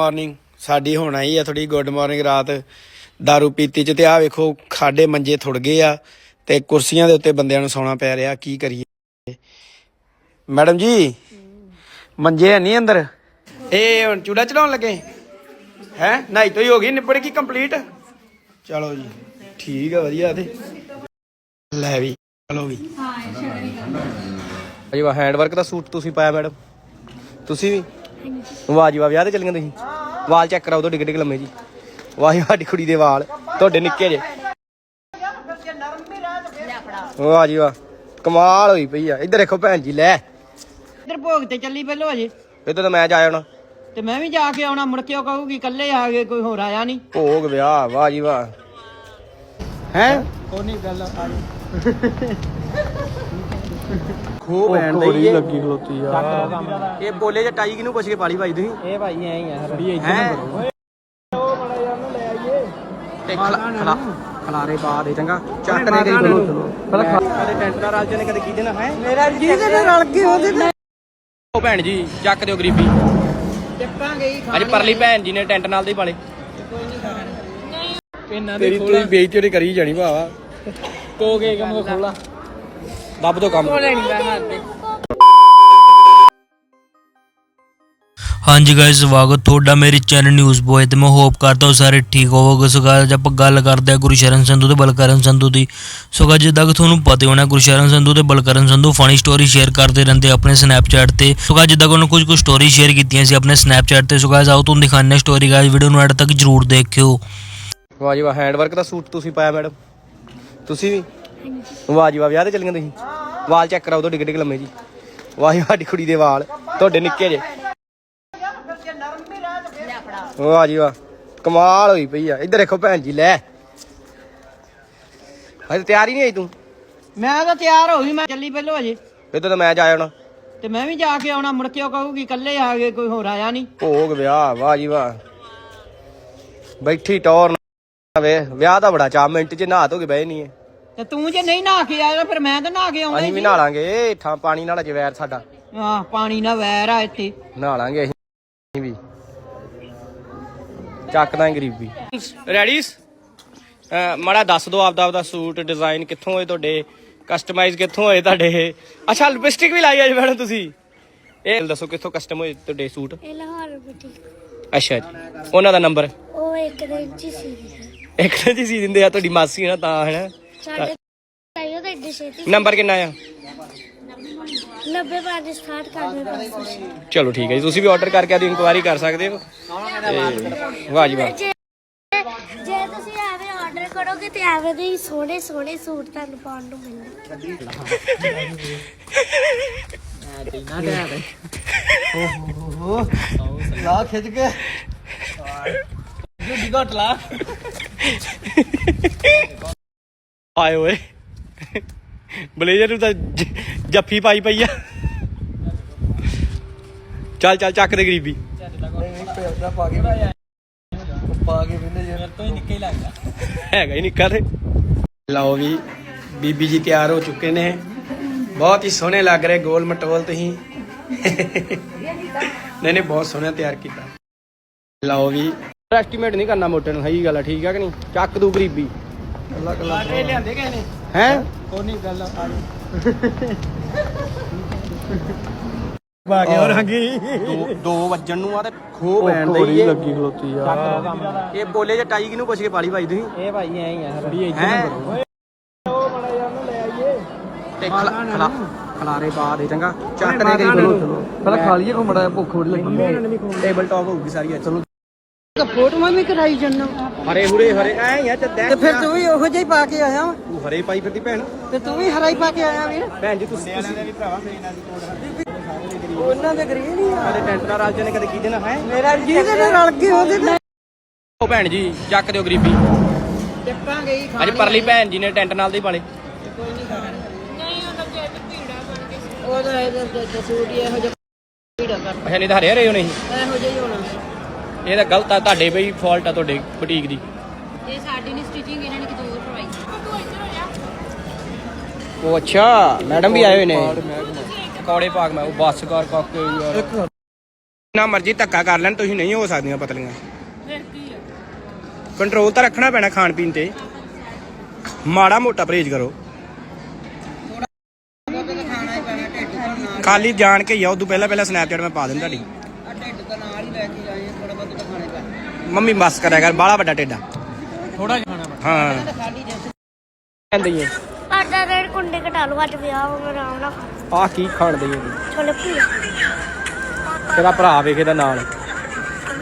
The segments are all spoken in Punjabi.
ਮਾਰਨਿੰਗ ਸਾਡੀ ਹੁਣ ਆਈ ਆ ਥੋੜੀ ਗੁੱਡ ਮਾਰਨਿੰਗ ਰਾਤ। दारू ਪੀਤੀ ਚ ਤੇ ਆ ਵੇਖੋ ਸਾਡੇ ਮੰਜੇ ਥੁੜ ਗਏ ਆ ਤੇ ਕੁਰਸੀਆਂ ਦੇ ਉੱਤੇ ਬੰਦਿਆਂ ਨੂੰ ਸੌਣਾ ਪੈ ਰਿਹਾ ਕੀ ਕਰੀਏ? ਮੈਡਮ ਜੀ ਮੰਜੇ ਹੈ ਨਹੀਂ ਅੰਦਰ? ਇਹ ਹੁਣ ਚੂੜਾ ਚੜਾਉਣ ਲੱਗੇ। ਹੈ? ਨਹੀਂ ਤੋਂ ਹੀ ਹੋ ਗਈ ਨਿਬੜ ਗਈ ਕੰਪਲੀਟ ਚਲੋ ਜੀ ਠੀਕ ਆ ਵਧੀਆ ਤੇ। ਲੈ ਵੀ ਚਲੋ ਵੀ। ਅਜੀ ਵਾ ਹੈਂਡ ਵਰਕ ਦਾ ਸੂਟ ਤੁਸੀਂ ਪਾਇਆ ਮੈਡਮ? ਤੁਸੀਂ ਵੀ? ਵਾਹ ਜੀ ਵਾਹ ਵਿਆਹ ਤੇ ਚੱਲੀਆਂ ਤੁਸੀਂ? ਵਾਲ ਚੈੱਕ ਕਰਾਓ ਤੁਹਾਡੇ ਕਿੱਡੇ ਲੰਮੇ ਜੀ। ਵਾਹ ਜੀ ਸਾਡੀ ਕੁੜੀ ਦੇ ਵਾਲ ਤੁਹਾਡੇ ਨਿੱਕੇ ਜੇ। ਵਾਹ ਜੀ ਵਾਹ। ਕਮਾਲ ਹੋਈ ਪਈ ਆ। ਇੱਧਰ ਦੇਖੋ ਭੈਣ ਜੀ ਲੈ। ਇੱਧਰ ਭੋਗ ਤੇ ਚੱਲੀ ਪਹਿਲੋ ਅਜੇ ਇੱਧਰ ਤਾਂ ਮੈਂ ਜਾ ਆਉਣਾ। ਤੇ ਮੈਂ ਵੀ ਜਾ ਕੇ ਆਉਣਾ ਮੁੜ ਕੇ ਉਹ ਕਹੂਗੀ ਇਕੱਲੇ ਆ ਗਏ ਕੋਈ ਹੋਰ ਆਇਆ ਨਹੀਂ। ਭੋਗ ਵਿਆਹ ਵਾਹ ਜੀ ਵਾਹ। ਹੈ? ਨਹੀਂ ਗੱਲ ਆ। ਖੋ ਭੈਣ ਦੀ ਲੱਗੀ ਖਲੋਤੀ ਆ। ਇਹ ਬੋਲੇ ਜੇ ਟਾਈ ਕਿਨੂੰ ਪੁੱਛ ਕੇ ਪਾਲੀ ਭਾਈ ਤੁਸੀਂ? ਇਹ ਭਾਈ ਐ ਹੀ ਆ ਹੈ? ਤੇ ਖਲਾ ਖਲਾ ਖਲਾਰੇ ਪਾ ਦੇ ਚੰਗਾ। ਚੱਕ ਦੇ ਗਈ ਪਹਿਲਾਂ ਕਦੇ ਟੈਂਟ ਦਾ ਰਲ ਜਨੇ ਕਦੇ ਕੀ ਦੇਣਾ ਹੈ? ਮੇਰਾ ਜੀ ਦੇ। ਰਲ ਕੇ ਉਹਦੇ ਨਾਲ। ਉਹ ਭੈਣ ਜੀ ਚੱਕ ਦਿਓ ਗਰੀਬੀ। ਚੱਕਾਂਗੇ ਹੀ ਅੱਜ ਪਰਲੀ ਭੈਣ ਜੀ ਨੇ ਟੈਂਟ ਨਾਲ ਦੇ ਪਾਲੇ। ਇਹਨਾਂ ਤੇਰੀ ਤੂੰ ਬੇਇੱਜ਼ਤੀ ਉਹਦੀ ਕਰੀ ਜਾਣੀ ਭਾਵਾ ਕੋ ਕੇ ਕੰਮ ਖੋਲਾ। ਦੱਬ ਦੋ ਕੰਮ। ਨਹੀਂ ਬਹਿਣਾ ਹਾਂਜੀ ਗਾਇਸ ਸਵਾਗਤ। ਤੁਹਾਡਾ ਮੇਰੇ ਚੈਨਲ ਨਿਊਜ਼ ਬੋਏ ਤੇ ਮੈਂ ਹੋਪ ਕਰਦਾ ਹਾਂ ਸਾਰੇ ਠੀਕ ਹੋਵੋਗੇ। ਸੋ guys, ਆਪਾਂ ਗੱਲ ਕਰਦੇ ਹਾਂ ਗੁਰਸ਼ਰਨ ਸੰਧੂ ਤੇ ਬਲਕਰਨ ਸੰਧੂ ਦੀ। ਸੋ guys, ਜਿੱਦਾਂ ਕਿ ਤੁਹਾਨੂੰ ਪਤਾ ਹੋਣਾ ਗੁਰਸ਼ਰਨ ਸੰਧੂ ਤੇ Balkaran Sandhu funny story share ਕਰਦੇ ਰਹਿੰਦੇ ਆਪਣੇ ਸਨੈਪਚੈਟ ਤੇ। ਸੋ guys, ਜਿੱਦਾਂ ਕਿ ਉਹਨਾਂ ਕੁਝ ਕੁ ਸਟੋਰੀ ਸ਼ੇਅਰ ਕੀਤੀਆਂ ਸੀ ਆਪਣੇ ਸਨੈਪਚੈਟ ਤੇ। ਸੋ guys, ਆਓ ਤੁਹਾਨੂੰ ਦਿਖਾਉਂਦੇ ਸਟੋਰੀ ਗਾਇਸ ਵੀਡੀਓ ਨੂੰ ਐਡ ਤੱਕ ਜਰੂਰ ਦੇਖਿਓ। ਵਾਹ ਜੀ ਵਾਹ ਹੈਂਡ ਵਰਕ ਦਾ ਸੂਟ ਤੁਸੀਂ ਪਾਇਆ ਮੈਡਮ ਤੁਸੀਂ ਵੀ? ਵਾਹ ਜੀ ਵਾਹ ਵਿਆਹ ਤੇ ਚੱਲੀਆਂ ਤੁਸੀਂ? ਵਾਲ ਚੈੱਕ ਕਰਾਓ ਤੁਹਾਡੇ ਕਿੱਡੇ ਲੰਮੇ ਜੀ। ਵਾਹ ਜੀ ਸਾਡੀ ਕੁੜੀ ਦੇ ਵਾਲ ਤੁਹਾਡੇ ਨਿੱਕੇ ਜੇ ਵਾਹ ਜੀ ਵਾਹ। ਕਮਾਲ ਹੋਈ ਪਈ ਆ। ਇੱਧਰ ਦੇਖੋ ਭੈਣ ਜੀ ਲੈ। ਹਜੇ ਤਿਆਰ ਹੀ ਨਹੀਂ ਆਈ ਤੂੰ? ਮੈਂ ਤਾਂ ਤਿਆਰ ਹੋ ਗਈ ਮੈਂ ਚੱਲੀ ਪਹਿਲੋ ਅਜੇ ਇੱਧਰ ਤਾਂ ਮੈਂ ਜਾ ਆਉਣਾ। ਤੇ ਮੈਂ ਵੀ ਜਾ ਕੇ ਆਉਣਾ ਮੁੜ ਕੇ ਉਹ ਕਹੂਗੀ ਇਕੱਲੇ ਆ ਗਏ ਕੋਈ ਹੋਰ ਆਇਆ ਨਹੀਂ। ਭੋਗ ਵਿਆਹ ਵਾਹ ਜੀ ਵਾਹ। ਬੈਠੀ ਟੌਰ ਨਾ ਵੇ ਵਿਆਹ ਦਾ ਬੜਾ ਚਾਹ ਮਿੰਟ ਚ ਨਹਾ ਧੋ ਕੇ ਬਹਿ ਨਹੀਂ ਹੈ। ਤੇ ਤੂੰ ਜੇ ਨਹੀਂ ਨਹਾ ਕੇ ਆਇਆ ਫਿਰ ਮੈਂ ਤਾਂ ਨਹਾ ਕੇ ਆਉਣਾ ਅਸੀਂ ਵੀ ਨਹਾ ਲਾਂਗੇ ਠਾਂ ਪਾਣੀ ਨਾਲ ਅਜੇ ਵੈਰ ਸਾਡਾ। ਹਾਂ ਪਾਣੀ ਨਾਲ ਵੈਰ ਆ ਇੱਥੇ। ਨਹਾ ਲਾਂਗੇ ਅਸੀਂ ਵੀ। ਚੱਕਦਾ ਗਰੀਬੀ। ਰੈਡੀਸ ਮੜਾ ਦੱਸ ਦਿਓ ਆਪਦਾ ਆਪਦਾ ਸੂਟ ਡਿਜ਼ਾਈਨ ਕਿੱਥੋਂ ਹੋਏ ਤੁਹਾਡੇ? ਕਸਟਮਾਈਜ਼ ਕਿੱਥੋਂ ਹੋਏ ਤੁਹਾਡੇ? ਅੱਛਾ ਲਿਪਸਟਿਕ ਵੀ ਲਾਈ ਅੱਜ ਮੈਡਮ ਤੁਸੀਂ। ਇਹ ਦੱਸੋ ਕਿੱਥੋਂ ਕਸਟਮ ਹੋਏ ਤੁਹਾਡੇ ਸੂਟ? ਇਹ ਲਾਹੌਰ ਬੁਟੀਕ ਅੱਛਾ ਜੀ। ਉਹਨਾਂ ਦਾ ਨੰਬਰ ਉਹ ਇੱਕ ਦਿਨ ਚ ਹੀ ਸੀ। ਇੱਕ ਤਾਂ ਜੀ ਸੀ ਦਿੰਦੇ ਆ ਤੁਹਾਡੀ ਮਾਸੀ ਹੈ ਨਾ ਤਾਂ ਹੈ ਨਾ? ਸਾਡੇ ਆਇਓ ਤਾਂ ਇੱਡੀ ਛੇਤੀ। ਨੰਬਰ ਕਿੰਨਾ ਆ? 90 ਬਾਅਦ ਸਟਾਰਟ ਕਰਨੇ ਪੈਂਦੇ ਚਲੋ ਠੀਕ ਹੈ ਜੀ ਤੁਸੀਂ ਵੀ ਆਰਡਰ ਕਰਕੇ ਆਦੀ ਇਨਕੁਆਇਰੀ ਕਰ ਸਕਦੇ ਹੋ। ਤੇ ਵਾਹ ਜੀ ਵਾਹ। ਜੇ ਜੇ ਤੁਸੀਂ ਐਵੇਂ ਆਰਡਰ ਕਰੋਗੇ ਤੇ ਐਵੇਂ ਦੇ ਹੀ ਸੋਹਣੇ ਸੋਹਣੇ ਸੂਟ ਤੁਹਾਨੂੰ ਪਾਉਣ ਨੂੰ ਮਿਲਣਗੇ। ਲਾ ਖਿੱਚ ਕੇ। ਜੁੱਡੀ ਘਟ ਲਾ। ਆਏ ਓਏ ਬਲੇਜ਼ਰ ਨੂੰ ਤਾਂ ਜੱਫੀ ਪਾਈ ਪਈ ਆ। ਚੱਲ ਚੱਲ, ਚੱਕ ਦੇ ਗਰੀਬੀ। ਹੈਗਾ ਹੀ ਨਿੱਕਾ ਤੇ। ਲਓ ਵੀ, ਬੀਬੀ ਜੀ ਤਿਆਰ ਹੋ ਚੁੱਕੇ ਨੇ। ਬਹੁਤ ਹੀ ਸੋਹਣੇ ਲੱਗ ਰਹੇ ਗੋਲ ਮਟੋਲ ਤੁਸੀਂ। ਨਹੀਂ ਨਹੀਂ, ਬਹੁਤ ਸੋਹਣਾ ਤਿਆਰ ਕੀਤਾ। ਲਓ ਵੀ ਐਸਟੀਮੇਟ ਨਹੀਂ ਕਰਨਾ ਮੋਟੇ ਨੂੰ, ਸਹੀ ਗੱਲ ਆ, ਠੀਕ ਆ ਕਿ ਨਹੀਂ? ਚੱਕ ਦੂ ਗਰੀਬੀ। ਇਹ ਲਿਆਂਦੇ ਕਿਸੇ ਨੇ? ਹੈ? ਉਹ ਨਹੀਂ ਗੱਲ ਆ ਬਾਗੇ ਹੋਰ ਹੰਗੀ ਦੋ ਦੋ ਵੱਜਣ ਨੂੰ ਆ ਤੇ ਖੋ ਪੈਣ ਦੇ ਲੱਗੀ ਖਲੋਤੀ ਆ। ਇਹ ਬੋਲੇ ਜੇ ਟਾਈ ਕਿਨੂੰ ਪੁੱਛ ਕੇ ਪਾਲੀ ਭਾਈ ਤੁਸੀਂ? ਇਹ ਭਾਈ ਐ ਹੀ ਆ ਹੈ? ਤੇ ਖਲਾ ਖਲਾ ਖਲਾਰੇ ਪਾ ਦੇ ਚੰਗਾ। ਚੱਕ ਦੇ ਗਈ ਪਹਿਲਾਂ ਖਾ ਲਈਏ ਕੋ ਮੜਾ ਭੁੱਖ ਬੜੀ ਲੱਗੀ। ਟੇਬਲ ਟਾਪ ਹੋਊਗੀ ਸਾਰੀ ਚਲੋ ਫੋਟੋਆਂ ਵੀ ਕਰਾਈ ਜੰਨਾ। ਹਰੇ ਹੁਰੇ ਹਰੇ। ਐ ਯਾ ਤੇ ਚੱਦੈ ਫਿਰ ਤੂੰ ਵੀ ਉਹੋ ਜਿਹਾ ਹੀ ਪਾ ਕੇ ਆਇਆ ਵਾਂ। ਤੂੰ ਹਰੇ ਪਾਈ ਫਿਰਦੀ ਭੈਣ। ਤੇ ਤੂੰ ਵੀ ਹਰਾ ਹੀ ਪਾ ਕੇ ਆਇਆ ਵੀਰ। ਭੈਣ ਜੀ ਤੁਸੀਂ ਵੀ ਭਰਾਵਾ ਮੇਰੇ ਨਾਲ ਦੀ ਉਹਨਾਂ ਦੇ ਗਰੀ ਨਹੀਂ ਆ। ਸਾਡੇ ਟੈਂਟ ਦਾ ਰਾਜ ਨੇ ਕਦੇ ਕੀ ਦੇਣਾ ਹੈ? ਮੇਰਾ ਜੀ ਦੇ ਰਲ ਕੇ ਉਹਦੇ ਨਾਲ। ਉਹ ਭੈਣ ਜੀ ਚੱਕ ਦਿਓ ਗਰੀਬੀ। ਚੱਕਾਂਗੇ ਹੀ ਅੱਜ ਪਰਲੀ ਭੈਣ ਜੀ ਨੇ ਟੈਂਟ ਨਾਲ ਦੇ ਪਾਲੇ। ਉਹਦਾ ਇਹਦਾ ਦਸੂੜੀ ਇਹੋ ਜਿਹਾ ਭੀੜਾ ਕਰ ਅੱਛਾ ਨਹੀਂ ਤਾਂ ਹਰੇ ਹਰੇ ਹੋਣੇ ਸੀ। ਇਹੋ ਜਿਹਾ ਹੀ ਹੋਣਾ। ਇਹ ਤਾਂ ਗਲਤ ਆ ਤੁਹਾਡੇ ਬਈ ਫਾਲਟ ਆ ਤੁਹਾਡੇ ਬੁਟੀਕ ਦੀ। ਇਹ ਸਾਡੀ ਨਹੀਂ ਸਟਿਚਿੰਗ ਇਹਨਾਂ ਨੇ ਕਿਤੋਂ ਹੋਰ ਕਰਵਾਈ। ਉਹ ਅੱਛਾ ਮੈਡਮ ਵੀ ਆਏ ਹੋਏ ਨੇ। ਪਕੌੜੇ ਪਾਕ ਮੈਂ ਉਹ ਬੱਸ ਕਰ ਕਾਕੇ ਯਾਰ। ਨਾ ਮਰਜ਼ੀ ਧੱਕਾ ਕਰ ਲੈਣ ਤੁਸੀਂ ਨਹੀਂ ਹੋ ਸਕਦੀਆਂ ਪਤਲੀਆਂ। ਕੰਟਰੋਲ ਤਾਂ ਰੱਖਣਾ ਪੈਣਾ ਖਾਣ ਪੀਣ ਤੇ। ਮਾੜਾ ਮੋਟਾ ਪਰਹੇਜ਼ ਕਰੋ। ਖਾਲੀ ਜਾਣ ਕੇ ਹੀ ਆ ਉਦੋਂ ਪਹਿਲਾਂ ਪਹਿਲਾਂ ਸਨੈਪਚੈਟ ਮੈਂ ਪਾ ਦਿੰਦਾ ਤੁਹਾਡੀ ਢਿੱਡ ਤਾਂ ਨਾਲ ਹੀ ਲੈ ਕੇ ਜਾਏ ਥੋੜਾ ਬਹੁਤ ਤਾਂ ਖਾਣੇ ਪੈਣਾ ਮੰਮੀ ਬਸ ਕਰਿਆ ਕਰ ਬਾਲਾ ਵੱਡਾ ਟੇਡਾ। ਥੋੜਾ ਜਿਹਾ ਖਾਣਾ ਹਾਂ ਕਹਿੰਦੀ ਹੈ। ਆਟਾ ਰੇੜ ਕੁੰਡੇ ਘਟਾ ਲਓ ਅੱਜ ਵਿਆਹ ਹੋ ਮੇਰਾ ਆਉਣਾ ਆਹ ਕੀ ਖਾਣ ਦਈ ਹੈ ਛੋਲੇ ਭੂਆ ਤੇਰਾ ਭਰਾ ਵੇਖ ਇਹਦਾ ਨਾਲ।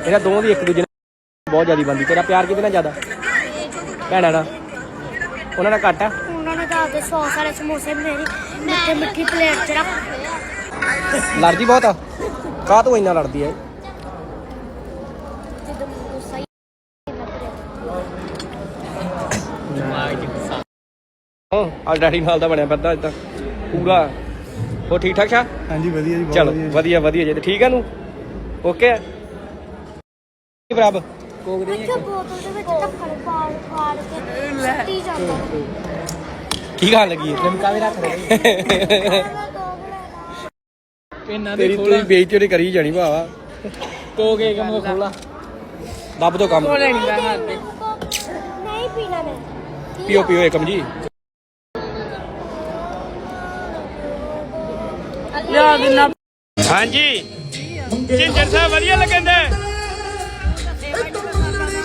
ਇਹਨਾਂ ਦੋਵਾਂ ਦੀ ਇੱਕ ਦੂਜੇ ਨਾਲ ਬਹੁਤ ਜ਼ਿਆਦਾ ਬੰਦੀ ਤੇਰਾ ਪਿਆਰ ਕਿਹਦੇ ਨਾਲ ਜ਼ਿਆਦਾ? ਭੈਣਾਂ ਨਾਲ। ਉਹਨਾਂ ਨਾਲ ਘੱਟ ਆ? ਉਹਨਾਂ ਨੇ ਤਾਂ ਆਪਦੇ ਸੌ ਸਾਰੇ ਸਮੋਸੇ ਮੇਰੀ ਮਿੱਠੀ ਮਿੱਠੀ ਪਲੇਟ 'ਚ ਰੱਖ ਲੜਦੀ ਬਹੁਤ ਆ। ਕਾਹ ਤੋਂ ਇੰਨਾ ਲੜਦੀ ਐ ਹੀ ਹਾਂ ਆ ਡੈਡੀ ਨਾਲ ਦਾ ਬਣਿਆ ਫਿਰਦਾ ਇਦਾਂ ਪੂਰਾ। ਉਹ ਠੀਕ ਠਾਕ ਸ਼ਾ? ਹਾਂਜੀ ਵਧੀਆ ਜੀ ਬਹੁਤ ਚਲੋ ਵਧੀਆ ਜੀ। ਵਧੀਆ ਵਧੀਆ ਜੀ। ਤੇ ਠੀਕ ਆ ਨੂੰ ਓਕੇ? ਬਰਾਬ ਅੱਛਾ ਬੋਤਲ ਦੇ ਵਿੱਚ ਢੱਕਣ ਪਾਲ ਪਾਲ ਕੇ ਸੁੱਟੀ ਜਾਂਦਾ। ਕੀ ਖਾਣ ਲੱਗੀ ਹੈ ਲਿਮਕਾ ਵੀ ਰੱਖ ਤੇਰੀ ਤੇਰੀ ਬੇਇੱਜ਼ਤੀ ਉਹਨੇ ਕਰੀ ਜਾਣੀ ਭਾਵਾ ਕੋਕ ਏਕ ਮੋ ਖੋਲਾ। ਦੱਬ ਦੋ ਕੰਮ। ਨਹੀਂ ਪੀਣਾ ਮੈਂ। ਪੀਓ ਪੀਓ ਏਕਮ ਜੀ। ਹਾਂਜੀ। ਜਿੰਜਰ ਸਾਹਿਬ ਵਧੀਆ ਲੱਗਦਾ?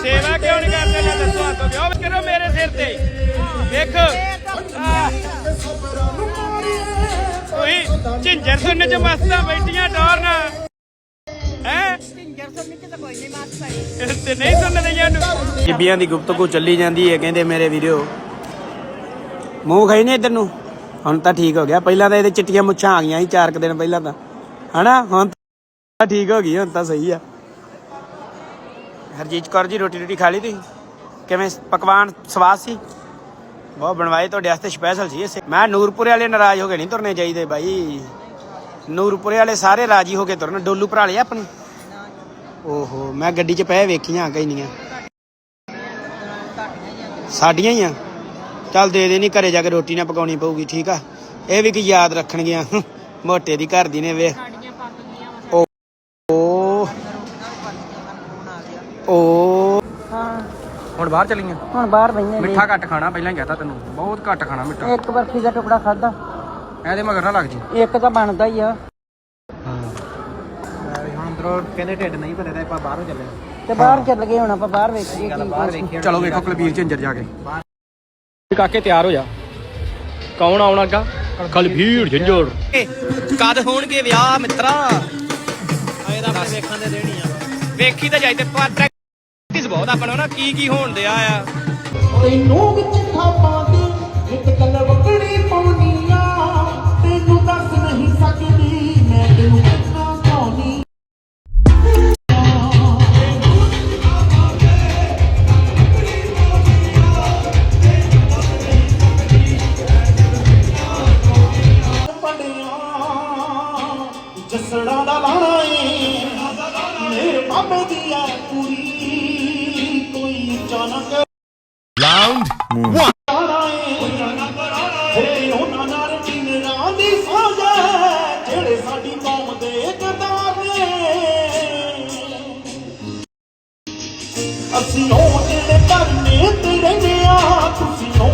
ਸੇਵਾ ਕਿਉਂ ਨਹੀਂ ਕਰਦੇ ਮੈਂ ਦੱਸੋ ਆਤੋ ਦਿਓ ਕਰੋ ਮੇਰੇ ਸਿਰ ਤੇ। ਦੇਖ। ਉਹੀ ਜਿੰਜਰ ਸੁਣਨ ਚ ਮਸਤਾਂ ਬੈਠੀਆਂ ਝਿੰਜਰ ਸੁਣਨੀ ਤੇ ਨਹੀਂ ਮਾਸ ਪਾਈ ਤੇ ਦੀ ਗੁਫ਼ਤਗੂ ਚੱਲੀ ਜਾਂਦੀ ਹੈ, ਕਹਿੰਦੇ ਮੇਰੇ ਵੀਡੀਓ ਮੂੰਹ ਖਾਈ ਨੇ ਇਧਰ ਨੂੰ? ਹੁਣ ਤਾਂ ਠੀਕ ਹੋ ਗਿਆ। ਪਹਿਲਾਂ ਤਾਂ ਇਹਦੇ ਚਿੱਟੀਆਂ ਮੁੱਛਾਂ ਆ ਗਈਆਂ ਸੀ, ਚਾਰ ਕੁ ਦਿਨ ਪਹਿਲਾਂ ਤਾਂ। ਹਨਾ? ਹੁਣ ਤਾਂ ਠੀਕ ਹੋ ਗਈ, ਹੁਣ ਤਾਂ ਸਹੀ ਆ। ਹਰਜੀਤ ਕੌਰ ਜੀ, ਰੋਟੀ ਰੋਟੀ ਖਾ ਲਈ ਤੁਸੀਂ? ਕਿਵੇਂ ਪਕਵਾਨ ਸਵਾਦ ਸੀ? ਬਹੁਤ ਬਣਵਾਏ, ਤੁਹਾਡੇ ਵਾਸਤੇ ਸਪੈਸ਼ਲ ਸੀ ਮੈਂ ਨੂਰਪੁਰੇ ਵਾਲੇ ਨਾਰਾਜ਼ ਹੋ ਗਏ ਨਹੀਂ ਤੁਰਨੇ ਚਾਹੀਦੇ ਬਾਈ। ਨੂਰਪੁਰੇ ਵਾਲੇ ਸਾਰੇ ਰਾਜੀ ਹੋ ਕੇ ਤੁਰਨ। ਡੋਲੂ ਭਰਾ ਲਿਆ ਆਪਣੀ? ਓਹੋ ਮੈਂ ਗੱਡੀ 'ਚ ਪਏ ਵੇਖੀਆਂ ਕਈਨੀਆਂ ਸਾਡੀਆਂ ਹੀ ਆ। ਚੱਲ ਦੇ ਦੇ ਨਹੀਂ ਘਰੇ ਜਾ ਕੇ ਰੋਟੀ ਨਾ ਪਕਾਉਣੀ ਪਊਗੀ ਠੀਕ ਆ? ਇਹ ਵੀ ਕੀ ਯਾਦ ਰੱਖਣਗੀਆਂ। ਮੋਟੇ ਦੀ ਘਰ ਦੀ ਨੇ ਵੇ। ਓ। ਓ। ਓ ਹੁਣ ਬਾਹਰ ਚਲੀਆਂ? ਹੁਣ ਬਾਹਰ ਬਈਆਂ ਮਿੱਠਾ ਘੱਟ ਖਾਣਾ ਪਹਿਲਾਂ ਹੀ ਕਹਤਾ ਤੈਨੂੰ। ਬਹੁਤ ਘੱਟ ਖਾਣਾ ਮਿੱਠਾ। ਇੱਕ ਬਰਫੀ ਦਾ ਟੁਕੜਾ ਖਾਦਾ ਇਹਦੇ ਮਗਰ ਨਾ ਲੱਗ ਜੀ। ਇੱਕ ਤਾਂ ਬਣਦਾ ਹੀ ਆ। ਹੁਣ ਅੰਦਰੋਂ ਕਹਿੰਦੇ ਢਿੱਡ ਨਹੀਂ ਭਰੇ ਤਾਂ ਆਪਾਂ ਬਾਹਰੋਂ ਚੱਲੇ ਤੇ ਬਾਹਰ ਚੱਲ ਗਏ ਹੁਣ ਆਪਾਂ ਬਾਹਰ ਵੇਖੀਏ ਕੀ ਬਾਹਰ ਵੇਖੀਏ। ਚਲੋ ਵੇਖੋ ਕੁਲਬੀਰ ਝੰਜਰ ਜਾ ਕੇ। ਕਾਕੇ ਤਿਆਰ ਹੋ ਜਾ। ਕੌਣ ਆਉਣ ਲੱਗਾ? ਕੁਲਬੀਰ ਝੰਜਰ। ਕਦ ਹੋਣਗੇ ਵਿਆਹ ਮਿੱਤਰਾ? ਇਹਦਾ ਵੇਖਣ ਦੇ ਦੇਣੀ ਆ। ਵੇਖੀ ਤਾਂ ਜਾਈ ਤੇ ਪਰ ਪ੍ਰੈਕਟਿਸ ਬਹੁਤ ਆਪਣਾ ਨਾ ਕੀ ਕੀ ਹੋਣ ਦਿਆ ਆ। ਤੈਨੂੰ ਵਿੱਚ ਖਾਪਾਂਦੀ ਇੱਕ ਕਲ ਜਸੜਾ ਦਾ ਲਾਣਾ ਏ। ਮੇਰੇ ਬਾਬੇ ਦੀ ਆ ਪੂਰੀ। ਕੋਈ ਅਚਾਨਕ ਗਦਾਰ ਨੇ। ਅਸੀਂ ਉਹ ਜਿਹੜੇ ਧਰਨੇ ਤੇ ਰਹਿੰਦੇ ਆ ਤੁਸੀਂ ਉਹ